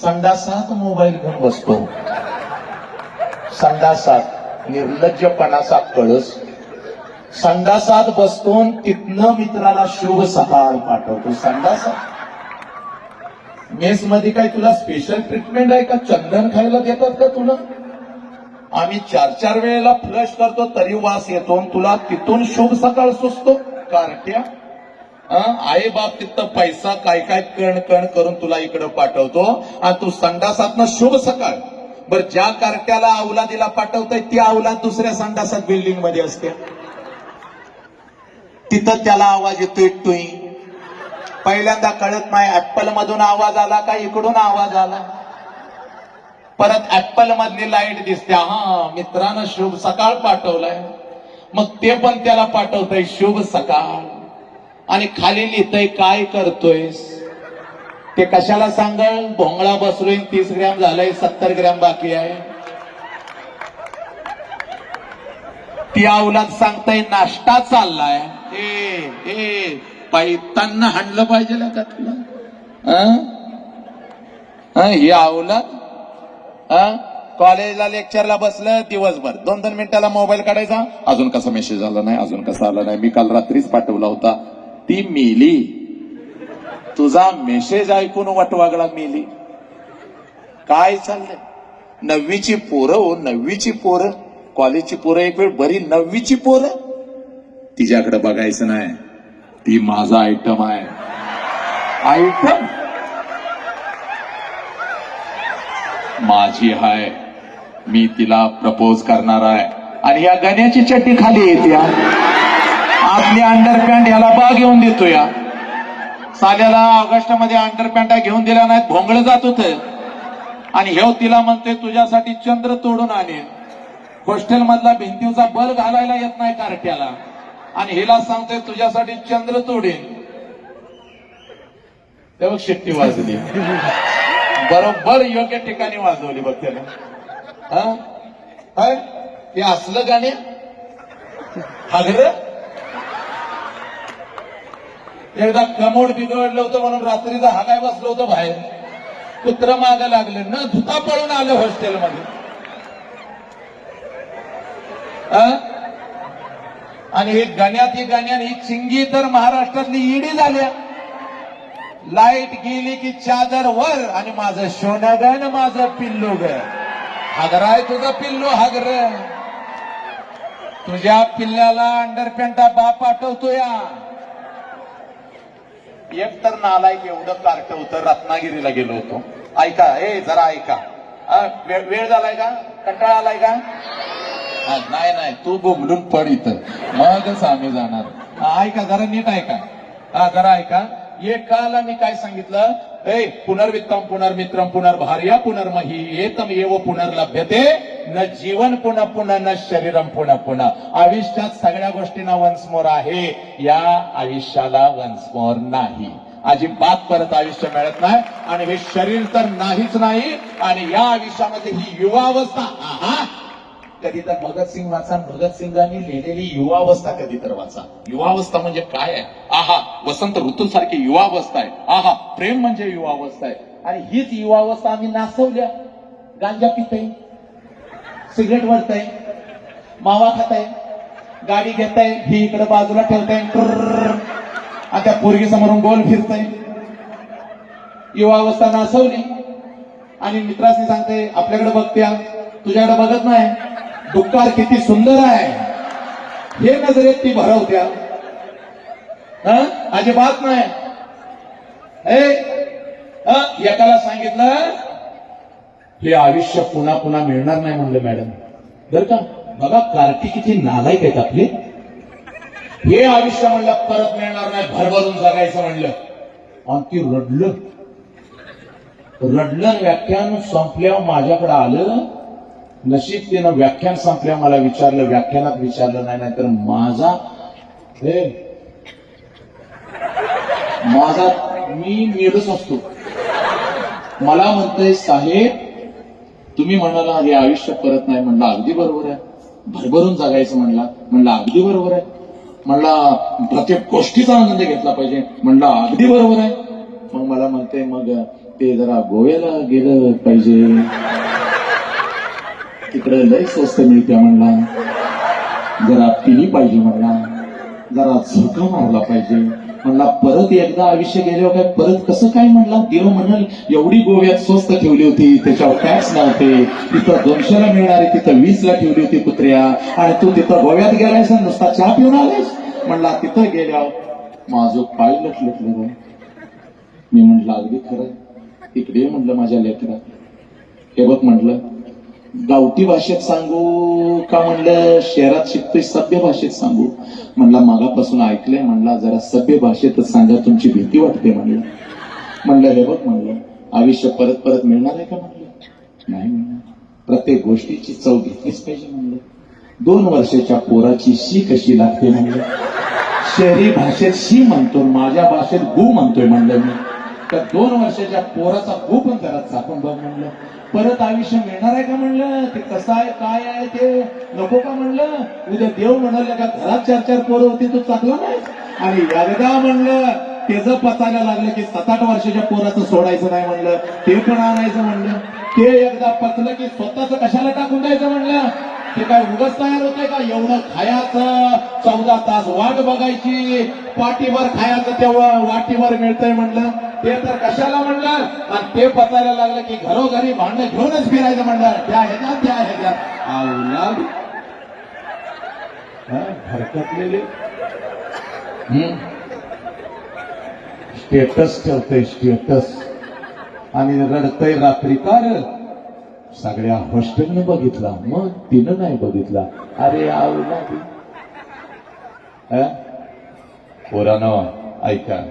संडासात mobile घेऊन बसतो. संडासात निर्लज्जपणाचा कळस संडासात बसतो तिथनं मित्राला शुभ सकाळ पाठवतो. संडासात. मेस मध्ये काय तुला स्पेशल ट्रीटमेंट आहे का? चंदन खायला देतात का तुला? आम्ही चार चार वेळेला फ्लश करतो तरी वास येतो आणि तुला तिथून शुभ सकाळ सुचतो. कारट्या. आई बाप तिथं पैसा काय काय कण कण करून तुला इकडं पाठवतो. आणि तू संडासातनं शुभ सकाळ. बर ज्या कार्ट्याला अवलादीला पाठवतोय ती अवलाद दुसऱ्या संडासात बिल्डिंगमध्ये असते. तिथं त्याला आवाज येतोय टुई. पहिल्यांदा कळत नाही ऍपल मधून आवाज आला का इकडून आवाज आला? परत ऍपल मधली लाइट दिसते हा मित्रानं शुभ सकाळ पाठवलाय. मग ते पण त्याला पाठवतय शुभ सकाळ. आणि खाली लिहितय काय करतोयस? ते कशाला सांगल? भोंगळा बसलोय तीस ग्रॅम झालंय सत्तर ग्रॅम बाकी आहे. ती अवलाद सांगताय नाश्ता चाललाय. ए ए पैतांना हाणलं पाहिजे ना का तुला? ही अवलाद कॉलेजला लेक्चरला बसलं दिवसभर. दोन दोन मिनिटाला मोबाईल काढायचा. अजून कसा मेसेज आला नाही अजून कसा आला नाही? मी काल रात्रीच पाठवला होता. ती मेली. तुझा मेसेज ऐकून वटवागळा मेली. काय चाललंय? नववीची पोरं हो नववीची पोरं. कॉलेजची पोरं एक वेळ बरी नववीची पोरं. तिच्याकडे बघायचं नाही. ती माझा आयटम आहे. आयटम माझी हाय मी तिला प्रपोज करणार आहे. आणि या गण्याची चट्टी खाली येते आपली अंडरपॅन्ट याला बा घेऊन देतो या. साल्याला ऑगस्टमध्ये अंडरपॅन्टा घेऊन दिल्या नाहीत भोंगळ जात होत. आणि हे तिला म्हणतोय तुझ्यासाठी चंद्र तोडून आणेल हॉस्टेल मधला भिंतीचा बल घालायला येत नाही कार्ट्याला. आणि हिला सांगतोय तुझ्यासाठी चंद्र तोडेन. तेव्हा शेट्टी वाजली. बरोबर योग्य ठिकाणी वाजवली बघ त्याला काय? ते असलं गाणे? हागर एकदा कमोड बिघडलं होतं म्हणून रात्रीचा हागाय बसलो होतो बाहेर. कुत्र माग लागले. न धुता पळून आलं हॉस्टेलमध्ये. आणि हे गाण्यात ही गाण्यात ही चिंगी तर महाराष्ट्रातली ईडी झाल्या. लाइट गेली की चादर वर आणि माझं सोनगण माझं पिल्लू ग हागराय तुझं पिल्लू हागर. तुझ्या पिल्ल्याला अंडरपॅन्टा बाप पाठवतोया एक तर नालायक एवढं कार्ट होतं रत्नागिरीला गेलो होतो. ऐका ए जरा ऐका. हा, वेळ झालाय का? कंटाळा आलाय का? हा, नाही नाही तू बोंबलून पड इथं. मगच आम्ही जाणार. ऐका जरा नीट ऐका. हा जरा ऐका. एकाला मी काय सांगितलं? ए पुनर्वित्तम पुनर्मित्रम पुनर्भार्या पुनर्मही एतम एव पुनर्लभ्यते न जीवन पुन्हा पुन्हा न शरीरम पुन्हा पुन्हा आयुष्यात सगळ्या गोष्टींना वंसमोर आहे. या आयुष्याला वंसमोर नाही. अजिबात परत आयुष्य मिळत नाही. आणि हे शरीर तर नाहीच नाही. आणि या आयुष्यामध्ये ही युवावस्था आहा कधी तर भगतसिंग वाचा भगतसिंगांनी लिहिलेली युवावस्था कधी तर वाचा. युवावस्था म्हणजे काय आहे? आहा वसंत ऋतूसारखी युवावस्था आहे. आहा प्रेम म्हणजे युवावस्था आहे. आणि हीच युवावस्था आम्ही नाचवल्या गांजा पितय सिगरेट वळताय मावा खाताय गाडी घेताय ही इकडे बाजूला ठेवताय आणि त्या पोरगी समोरून गोल फिरताय. युवावस्था नाचवली आणि मित्रासनी सांगते आपल्याकडे बघत्या तुझ्याकडे बघत नाही. डुक्कर किती सुंदर आहे. हे नजरेत ती भरवत्या अजिबात नाही. एकाला सांगितलं हे आयुष्य पुन्हा पुन्हा मिळणार नाही म्हणलं मॅडम. बर का? बघा कार्टी किती नालायक आहेत आपले. हे आयुष्य म्हणलं परत मिळणार नाही भरभरून जगायचं म्हणलं. आणि ती रडलं. रडलं व्याख्यान संपल्यावर माझ्याकडे आलं नशीब तिनं व्याख्यान संपल्या मला विचारलं व्याख्यानात विचारलं नाही नाहीतर माझा हे माझा मी मेलच असतो. मला म्हणतय साहेब तुम्ही म्हणाला हे आयुष्य परत नाही. म्हणलं अगदी बरोबर आहे. भरभरून जगायचं म्हणला. म्हणलं अगदी बरोबर आहे. म्हणला प्रत्येक गोष्टीचा आनंद घेतला पाहिजे. म्हणलं अगदी बरोबर आहे. मग मला म्हणते मग ते जरा गोव्याला गेलं पाहिजे. तिकडे लय स्वस्त मिळते म्हणला. जरा पिली पाहिजे म्हणला. जरा झोका मारला पाहिजे. म्हणला परत एकदा आयुष्य गेल्यावर काय परत कसं काय म्हणला? देव म्हणाल एवढी गोव्यात स्वस्त ठेवली होती त्याच्यावर टॅक्स नव्हते. तिथं दोनशेला मिळणारी तिथं वीसला ठेवली होती कुत्र्या. आणि तू तिथं गोव्यात गेलायस नुसता चहा पिऊन आलायस? म्हणला तिथं गेल्यावर माझं पाय लटलटलं मी म्हटलं अगदी खरं. इकडे म्हटलं माझ्या लेकरा हे बघ म्हटलं गावठी भाषेत सांगू का म्हणलं? शहरात शिकतोय सभ्य भाषेत सांगू. म्हणला मागापासून ऐकलंय. म्हणला जरा सभ्य भाषेतच सांगा तुमची भीती वाटते. म्हणलं. म्हणलं हे बघ म्हणलं आयुष्य परत परत मिळणार आहे का? म्हणलं. नाही म्हणलं प्रत्येक गोष्टीची चव घेतलीच पाहिजे म्हणलं. दोन वर्षाच्या पोराची शी कशी लागते? म्हणलं. शहरी भाषेत शी म्हणतो माझ्या भाषेत गु म्हणतोय म्हणलं मी. तर दोन वर्षाच्या पोराचा गु पण जरा चापून बघ म्हणलं. परत आयुष्य मिळणार आहे का म्हणलं? ते कसं आहे काय आहे ते नको का म्हणलं? उद्या देव म्हणाले का घरात चार चार पोरं होती तो चाकला नाही? आणि एकदा म्हणलं त्याचं पचायला लागलं की सात आठ वर्षाच्या पोराचं सोडायचं नाही म्हणलं ते पण आणायचं म्हणलं. ते एकदा पचलं की स्वतःच कशाला टाकून द्यायचं म्हणलं? ते काय उगच तयार होते का? एवढं खायचं चौदा तास वाट बघायची पाठीवर खायचं तेव्हा वाटीवर मिळतंय म्हणलं. ते तर कशाला म्हणणार? आणि ते पचायला लागलं की घरोघरी भांडणं घेऊनच फिरायचं म्हणणार. त्या ह्याच्यात त्या ह्याच्यात. आवलाद भरकटलेले स्टेटस ठेवतय स्टेटस. आणि रडतय रात्री का रे सगळ्या हॉस्टेलने बघितला. मग तिनं नाही बघितला. अरे आवला पोरानं ऐका.